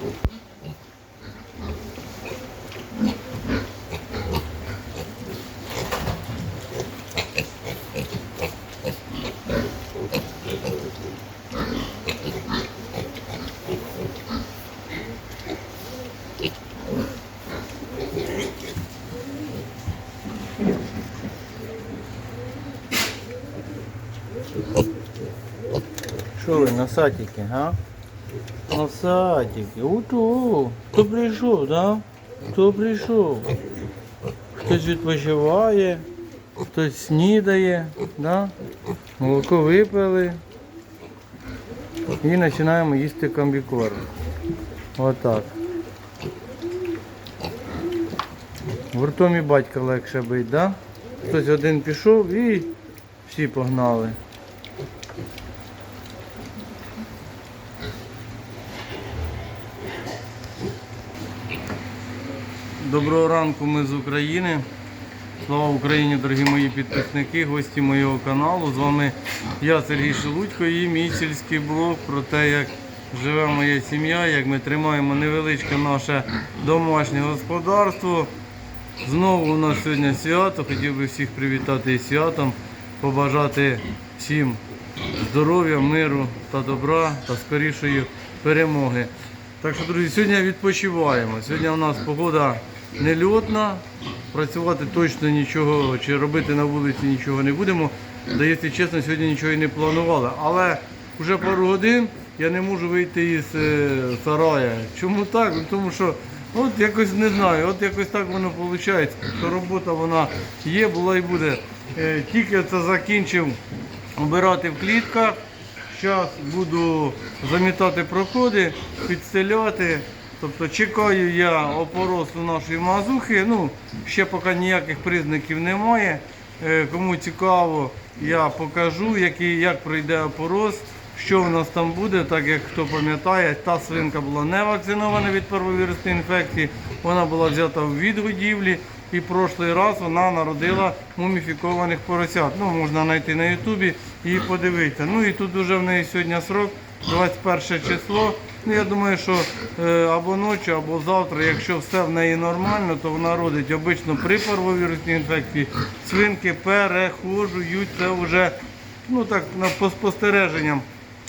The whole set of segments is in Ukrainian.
Що ви, носатики, а? Носатики, ото. Хто прийшов, да? Хто прийшов? Хтось відпочиває, хтось снідає, да? Молоко випили. І починаємо їсти комбікорм. Отак. Гуртом і батька легше бить, да? Хтось один пішов і всі погнали. Доброго ранку, ми з України. Слава Україні, дорогі мої підписники, гості моєго каналу. З вами я, Сергій Шелудько, і мій сільський блог про те, як живе моя сім'я, як ми тримаємо невеличке наше домашнє господарство. Знову у нас сьогодні свято. Хотів би всіх привітати із святом, побажати всім здоров'я, миру та добра та скорішої перемоги. Так що, друзі, сьогодні відпочиваємо. Сьогодні у нас погода нельотна, працювати точно нічого чи робити на вулиці нічого не будемо. Да, якщо чесно, сьогодні нічого і не планували. Але вже пару годин я не можу вийти із е, сарая. Чому так? Тому що от якось не знаю, от якось так воно виходить, що робота вона є, була і буде. Е, Тільки це закінчив обирати в клітках. Зараз буду замітати проходи, підстеляти. Тобто чекаю я опоросу нашої мазухи. Ну, ще поки ніяких признаків немає. Е, Кому цікаво, я покажу, який, як пройде опорос, що в нас там буде, так як хто пам'ятає, та свинка була не вакцинована від парвовірусної інфекції, вона була взята в відгодівлі. І прошлий раз вона народила муміфікованих поросят. Ну, можна знайти на Ютубі і подивитися. Ну і тут вже в неї сьогодні срок, 21 число. Ну, я думаю, що е, або ночі, або завтра, якщо все в неї нормально, то вона родить обично при парвовірусній інфекції. Свинки перехожують, це вже ну так по спостереженням.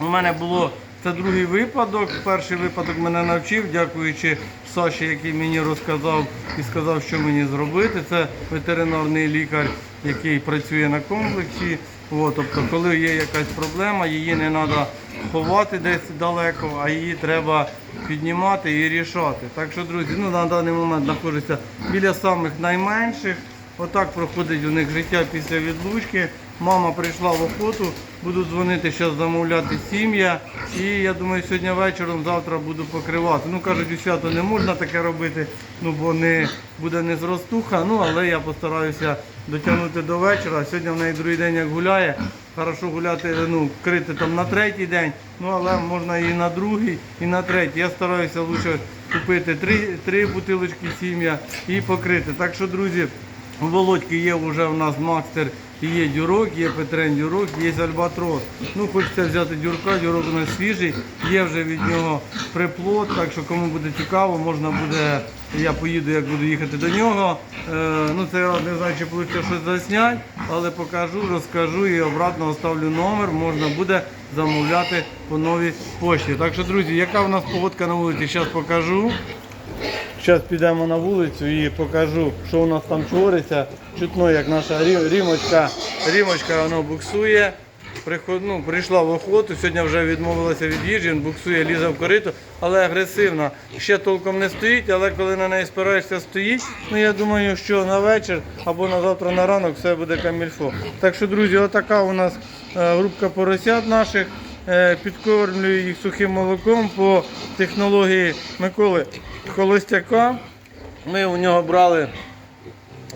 У мене було це другий випадок. Перший випадок мене навчив, дякуючи Саші, який мені розказав і сказав, що мені зробити. Це ветеринарний лікар, який працює на комплексі. От, тобто, коли є якась проблема, її не треба ховати десь далеко, а її треба піднімати і рішати. Так що, друзі, ну на даний момент знаходжуся біля самих найменших. Отак проходить у них життя після відлучки. Мама прийшла в охоту, буду дзвонити, зараз замовляти сім'я. І я думаю, сьогодні вечором, завтра буду покривати. Ну кажуть, у свято не можна таке робити, ну бо не буде не зростуха. Ну але я постараюся дотягнути до вечора. Сьогодні в неї другий день як гуляє. Хорошо гуляти, ну, крити там на третій день, ну але можна і на другий, і на третій. Я стараюся лучше купити три, три бутилочки сім'я і покрити. Так що, друзі. У Володьки є вже у нас мастер, є дюрок, є Петрен дюрок, є альбатрос. Ну, хочеться взяти дюрка, дюрок у нас свіжий, є вже від нього приплод, так що кому буде цікаво, можна буде, я поїду, як буду їхати до нього. Е, ну, це не знаю, чи вийде щось засняти, але покажу, розкажу і обратно оставлю номер, можна буде замовляти по новій пошті. Так що, друзі, яка в нас погодка на вулиці, зараз покажу. Зараз підемо на вулицю і покажу, що у нас там твориться. Чутно, як наша рімочка, рімочка воно буксує. Приход, ну, прийшла в охоту, сьогодні вже відмовилася від їжі, він буксує, лізе в корито, але агресивна. Ще толком не стоїть, але коли на неї спираєшся, стоїть. Ну я думаю, що на вечір або на завтра на ранок все буде камільфо. Так що, друзі, отака у нас е, групка поросят наших. Е, Підкормлюю їх сухим молоком по технології Миколи Холостяка. Ми у нього брали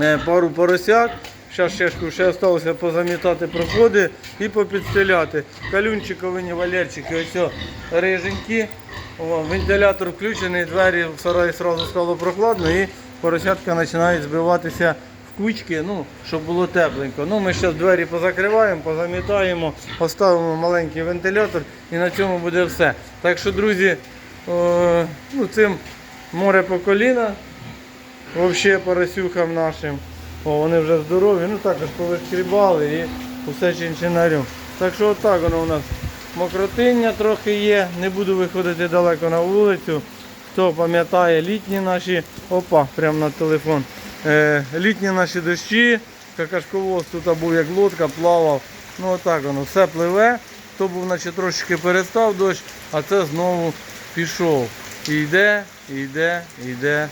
е, пару поросят. Зараз ще, ще залишилося позамітати проходи і попідстеляти. Калюнчиковині валерчики, ось риженькі. О, вентилятор включений, двері в сараї одразу стало прохладно і поросятка починають збиватися в кучки, ну, щоб було тепленько. Ну, ми зараз двері позакриваємо, позамітаємо, поставимо маленький вентилятор і на цьому буде все. Так що, друзі, ну, Ну, цим море по коліна. Взагалі поросюхам нашим. О, вони вже здорові, ну також повишкрібали і усе чинчинарем. Так що отак воно у нас мокротиння трохи є. Не буду виходити далеко на вулицю. Хто пам'ятає літні наші, опа, прямо на телефон. Е, літні наші дощі, какашковоз тут був як лодка, плавав. Ну отак воно все пливе. То був наче трошечки перестав дощ, а це знову пішов. І йде, і йде, йде,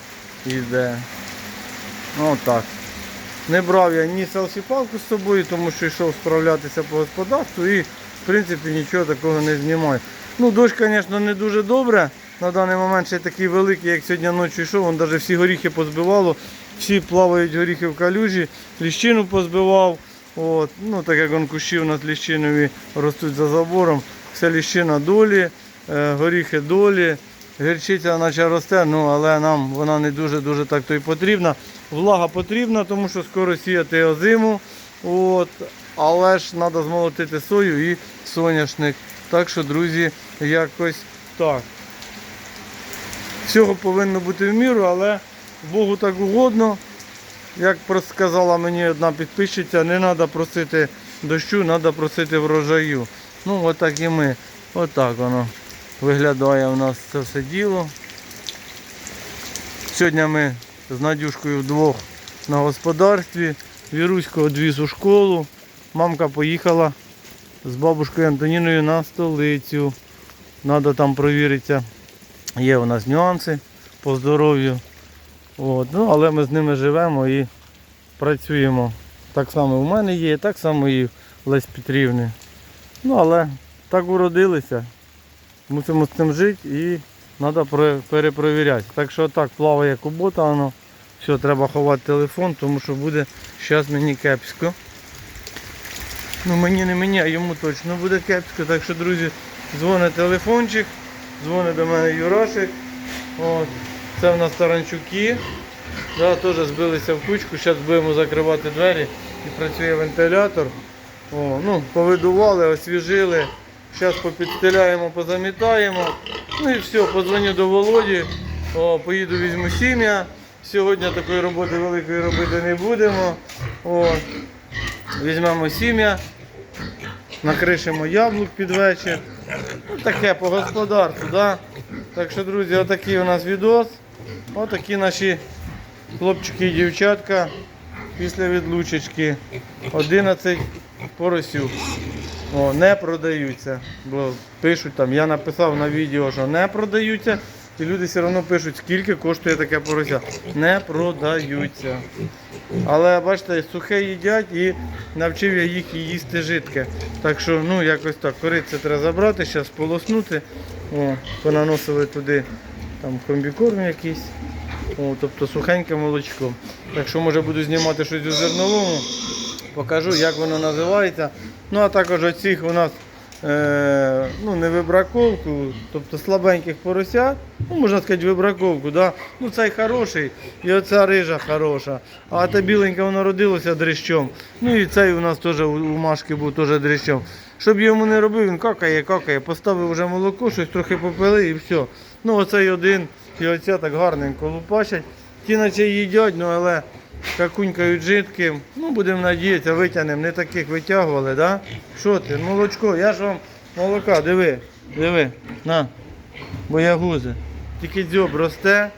йде. Ну отак. Не брав я ні селфі-палку з собою, тому що йшов справлятися по господарству і в принципі нічого такого не знімаю. Ну, дощ, звісно, не дуже добре. На даний момент ще такий великий, як сьогодні ночі йшов, він навіть всі горіхи позбивало, всі плавають горіхи в калюжі, ліщину позбивав. От. Ну, так як он кущі у нас ліщинові ростуть за забором, вся ліщина долі, е, горіхи долі. Гірчиця наче росте, ну але нам вона не дуже-дуже так то й потрібна. Влага потрібна, тому що скоро сіяти озиму. От, але ж треба змолотити сою і соняшник. Так що, друзі, якось так. Всього повинно бути в міру, але Богу так угодно. Як сказала мені одна підписчиця, не треба просити дощу, треба просити врожаю. Ну, отак і ми. Отак воно виглядає у нас це все діло. Сьогодні ми з Надюшкою вдвох на господарстві. Віруську одвіз у школу. Мамка поїхала з бабушкою Антоніною на столицю. Треба там провіритися. Є у нас нюанси по здоров'ю. От. Ну, але ми з ними живемо і працюємо. Так само в мене є, так само і в Лесь Петрівни. Ну, але так уродилися. Мусимо з цим жити і треба перепровіряти. Так що так плаває кубота, воно. Все, треба ховати телефон, тому що буде зараз мені кепсько. Ну мені не мені, а йому точно буде кепсько. Так що, друзі, дзвонить телефончик, дзвонить до мене Юрашик. От. Це в нас таранчуки. Да, теж збилися в кучку. Зараз будемо закривати двері і працює вентилятор. О, ну, повидували, освіжили. Зараз попідстеляємо, позамітаємо. Ну і все, подзвоню до Володі. О, поїду візьму сім'я. Сьогодні такої роботи великої робити не будемо. О, візьмемо сім'я, накришимо яблук під вечір. Ну, таке по господарству. Да? Так що, друзі, отакий у нас відос. Отакі наші хлопчики і дівчатка після відлучечки. 11 поросюк. О, не продаються. Бо пишуть там, я написав на відео, що не продаються. І люди все одно пишуть, скільки коштує таке порося. Не продаються. Але бачите, сухе їдять і навчив я їх їсти жидке. Так що, ну, якось так, кориця треба забрати, зараз полоснути. О, понаносили туди там комбікорм якийсь. О, тобто сухеньке молочко. Так що може буду знімати щось у зерновому, покажу, як воно називається. Ну а також оцих у нас е, ну, не вибраковку, тобто слабеньких поросят, ну можна сказати вибраковку, да? ну цей хороший і оця рижа хороша. А та біленька воно родилося дрищом. Ну і цей у нас теж у Машки був теж дрищом. Щоб йому не робив, він какає, какає, поставив вже молоко, щось трохи попили і все. Ну оцей один і оця так гарненько лупачать. Ті наче їдять, ну але какунькають жидким. Ну, будемо надіятися, витягнемо. Не таких витягували, да? Що ти? Молочко, я ж вам молока, диви, диви, на, боягузи. Тільки дзьоб росте.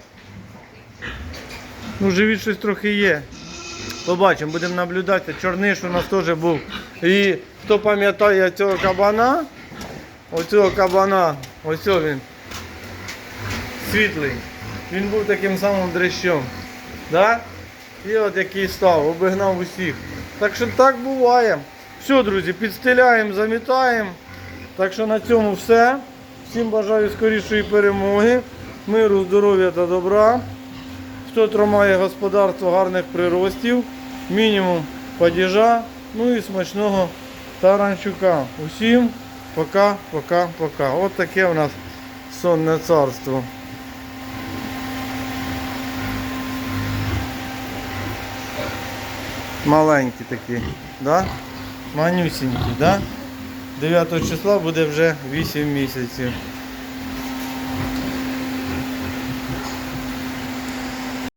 Ну, живіт щось трохи є. Побачимо, будемо наблюдати. Чорниш у нас теж був. І хто пам'ятає цього кабана, оцього кабана, ось він, світлий. Він був таким самим дрищом. Да? І от який став, обігнав усіх. Так що так буває. Все, друзі, підстеляємо, замітаємо. Так що на цьому все. Всім бажаю скорішої перемоги, миру, здоров'я та добра. Хто тримає господарство гарних приростів, мінімум падіжа, ну і смачного таранчука. Усім пока, пока, пока. От таке у нас сонне царство. Маленькі такі, да? Манюсінькі, да? 9 числа буде вже 8 місяців.